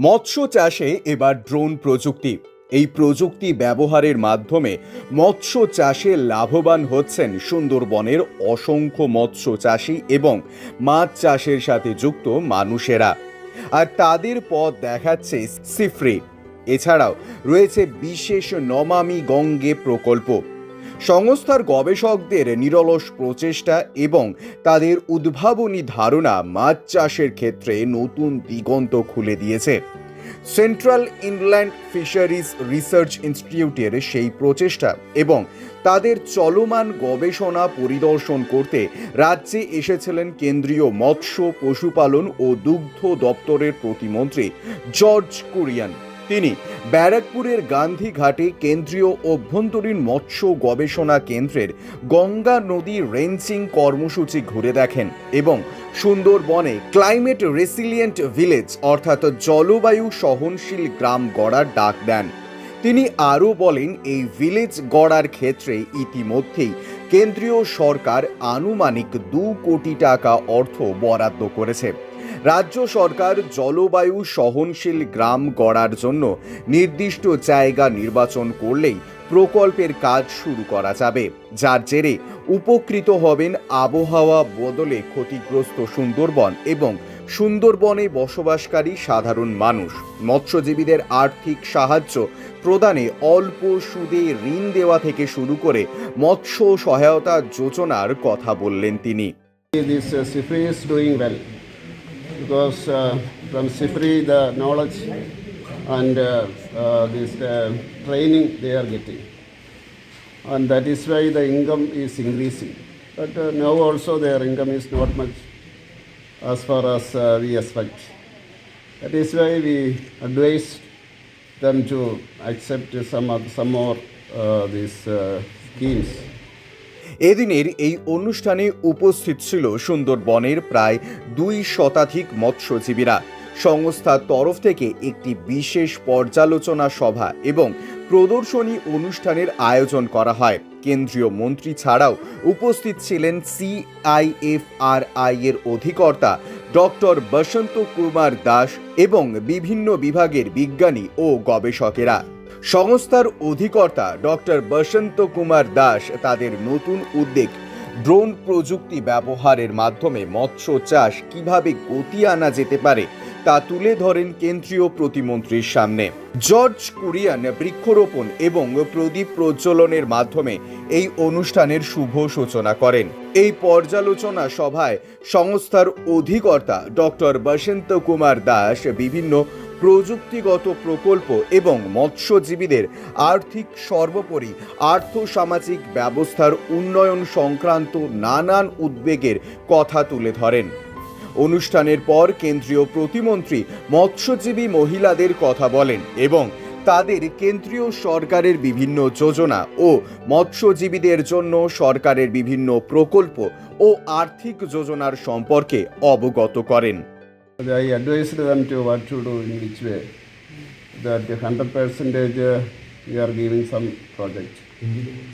মৎস্য চাষে এবার ড্রোন প্রযুক্তি। এই প্রযুক্তি ব্যবহারের মাধ্যমে মৎস্য চাষে লাভবান হচ্ছেন সুন্দরবনের অসংখ্য মৎস্য চাষি এবং মাছ চাষের সাথে যুক্ত মানুষেরা। আর তাদের পথ দেখাচ্ছে সিফ্রি। এছাড়াও রয়েছে বিশেষ নমামি গঙ্গে প্রকল্প। সংস্থার গবেষকদের নিরলস প্রচেষ্টা এবং তাদের উদ্ভাবনী ধারণা মাছ চাষের ক্ষেত্রে নতুন দিগন্ত খুলে দিয়েছে। সেন্ট্রাল ইনল্যান্ড ফিশারিজ রিসার্চ ইনস্টিটিউটের সেই প্রচেষ্টা এবং তাদের চলমান গবেষণা পরিদর্শন করতে রাজ্যে এসেছিলেন কেন্দ্রীয় মৎস্য, পশুপালন ও দুগ্ধ দপ্তরের প্রতিমন্ত্রী জর্জ কুরিয়ান। তিনি ব্যারাকপুরের গান্ধী ঘাটে কেন্দ্রীয় অভ্যন্তরীণ মৎস্য গবেষণা কেন্দ্রের গঙ্গা নদী রেঞ্চিং কর্মসূচি ঘুরে দেখেন এবং সুন্দরবনে ক্লাইমেট রেসিলিয়েন্ট ভিলেজ অর্থাৎ জলবায়ু সহনশীল গ্রাম গড়ার ডাক দেন। তিনি আরও বলেন, এই ভিলেজ গড়ার ক্ষেত্রে ইতিমধ্যেই কেন্দ্রীয় সরকার আনুমানিক দু কোটি টাকা অর্থ বরাদ্দ করেছে। রাজ্য সরকার জলবায়ু সহনশীল গ্রাম গড়ার জন্য নির্দিষ্ট জায়গা নির্বাচন করলেই প্রকল্পের কাজ শুরু করা যাবে। যার জেরে উপকৃত হবেন আবহাওয়া বদলে ক্ষতিগ্রস্ত সুন্দরবন এবং সুন্দরবনে বসবাসকারী সাধারণ মানুষ। মৎস্যজীবীদের আর্থিক সাহায্য প্রদানে অল্প সুদে ঋণ দেওয়া থেকে শুরু করে মৎস্য সহায়তা যোজনার কথা বললেন তিনি। Because uh, from CIFRI the knowledge and uh, uh, this training they are getting. And that is why the income is increasing. But now also their income is not much as far as we expect. That is why we advise them to accept some, some more uh, these uh, schemes. এদিনের এই অনুষ্ঠানে উপস্থিত ছিল সুন্দরবনের প্রায় দুই শতাধিক মৎস্যজীবীরা। সংস্থার তরফ থেকে একটি বিশেষ পর্যালোচনা সভা এবং প্রদর্শনী অনুষ্ঠানের আয়োজন করা হয়। কেন্দ্রীয় মন্ত্রী ছাড়াও উপস্থিত ছিলেন সিআইএফআরআই এর অধিকর্তা ডক্টর বসন্ত কুমার দাস এবং বিভিন্ন বিভাগের বিজ্ঞানী ও গবেষকেরা। সংস্থার অধিকর্তা ডক্টর বসন্ত কুমার দাস তাদের নতুন উদ্যোগ ড্রোন প্রযুক্তি ব্যবহারের মাধ্যমে মৎস্য চাষ কীভাবে গতি আনা যেতে পারে তা তুলে ধরেন কেন্দ্রীয় প্রতিমন্ত্রীর সামনে। জর্জ কুরিয়ান বৃক্ষরোপণ এবং প্রদীপ প্রজ্বলনের মাধ্যমে এই অনুষ্ঠানের শুভ সূচনা করেন। এই পর্যালোচনা সভায় সংস্থার অধিকর্তা ডক্টর বসন্ত কুমার দাস বিভিন্ন প্রযুক্তিগত প্রকল্প এবং মৎস্যজীবীদের আর্থিক সর্বোপরি আর্থসামাজিক ব্যবস্থার উন্নয়ন সংক্রান্ত নানান উদ্বেগের কথা তুলে ধরেন। অনুষ্ঠানের পর কেন্দ্রীয় প্রতিমন্ত্রী মৎস্যজীবী মহিলাদের কথা বলেন এবং তাদের কেন্দ্রীয় সরকারের বিভিন্ন যোজনা ও মৎস্যজীবীদের জন্য সরকারের বিভিন্ন প্রকল্প ও আর্থিক যোজনার সম্পর্কে অবগত করেন। I advised them to what to do in which way. That the hundred percentage uh, we are giving some project.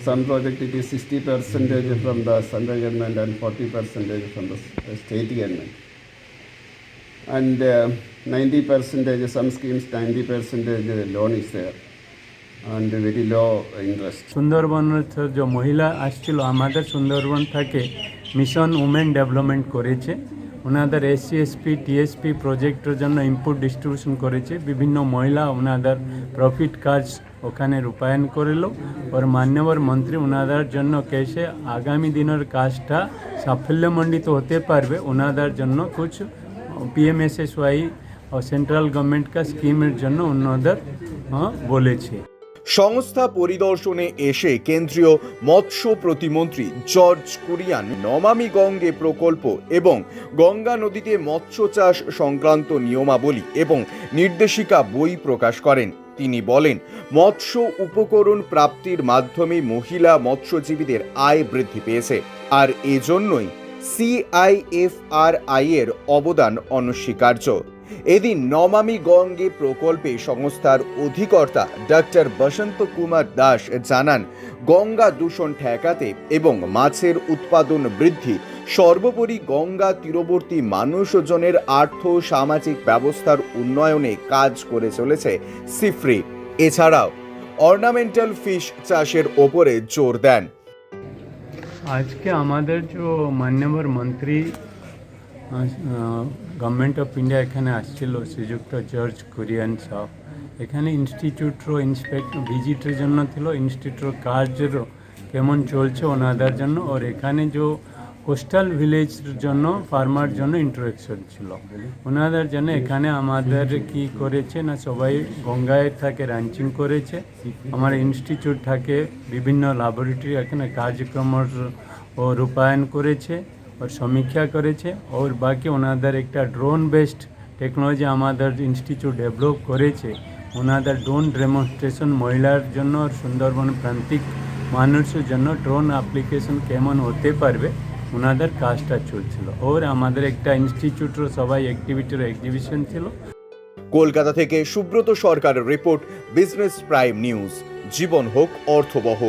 Some project it is sixty percentage from the central government and forty percentage from the s- state government. And uh, ninety percentage, some schemes ninety percentage loan is there and very low interest. সুন্দরবনের তো যে মহিলা আসছিল আমাদের সুন্দরবন থেকে mission women development করেছে ওনাদের SC, SP, TSP প্রজেক্টের জন্য ইনপুট ডিস্ট্রিবিউশন করেছে। বিভিন্ন মহিলা ওনাদের প্রফিট কাজ ওখানে রূপায়ণ করিল। ওর মান্যবর মন্ত্রী ওনাদের জন্য কেসে আগামী দিনের কাজটা সাফল্যমণ্ডিত হতে পারবে। ওনাদের জন্য কুছ পিএমএসএসওয়াই ও সেন্ট্রাল গভর্নমেন্ট কা স্কিমের জন্য ওনাদের বলেছে। সংস্থা পরিদর্শনে এসে কেন্দ্রীয় মৎস্য প্রতিমন্ত্রী জর্জ কুরিয়ান নমামি গঙ্গে প্রকল্প এবং গঙ্গা নদীতে মৎস্য চাষ সংক্রান্ত নিয়মাবলী এবং নির্দেশিকা বই প্রকাশ করেন। তিনি বলেন, মৎস্য উপকরণ প্রাপ্তির মাধ্যমে মহিলা মৎস্যজীবীদের আয় বৃদ্ধি পেয়েছে আর এজন্যই সিআইএফআরআই এর অবদান অনস্বীকার্য। এদিন নমামি গঙ্গে প্রকল্পে সংস্থার অধিকর্তা ডক্টর বসন্ত কুমার দাস জানান, গঙ্গা দূষণ ঠেকাতে এবং মাছের উৎপাদন বৃদ্ধি, সর্বোপরি গঙ্গা তীরবর্তী মানুষজনের আর্থ সামাজিক ব্যবস্থার উন্নয়নে কাজ করে চলেছে সিফ্রি। এছাড়াও, অর্নামেন্টাল ফিশ চাষের ওপরে জোর দেন। আজকে আমাদের যে মান্যবর মন্ত্রী গভর্নমেন্ট অফ ইন্ডিয়া এখানে আসছিল, শ্রীযুক্ত জর্জ কুরিয়ান সাহ এখানে ইনস্টিটিউটর ইন্সপেক্ট ভিজিটের জন্য ছিল ইনস্টিটিউটর কাজেরও কেমন চলছে ওনাদের জন্য ওর এখানে যে কোস্টাল ভিলেজের জন্য ফার্মার জন্য ইন্টারেকশন ছিল। ওনাদের জন্য এখানে আমাদের কি করেছে না, সবাই গঙ্গায় থাকে রাঞ্চিং করেছে। আমার ইনস্টিটিউট থাকে, বিভিন্ন ল্যাবরেটরি এখানে কার্যক্রম ও রূপায়ণ করেছে। ওর সমীক্ষা করেছে ওর বাকি ওনাদের একটা ড্রোন বেসড টেকনোলজি আমাদের ইনস্টিটিউট ডেভেলপ করেছে ওনাদের ড্রোন ডেমনস্ট্রেশন মহিলার জন্য সুন্দরবন প্রান্তিক মানুষের জন্য ড্রোন অ্যাপ্লিকেশন কেমন হতে পারবে ওনাদের কাজটা চলছিল ওর আমাদের একটা ইনস্টিটিউটের সবাই অ্যাক্টিভিটির এক্সিবিশন ছিল কলকাতা থেকে সুব্রত সরকারের রিপোর্ট বিজনেস প্রাইম নিউজ জীবন হোক অর্থবহ।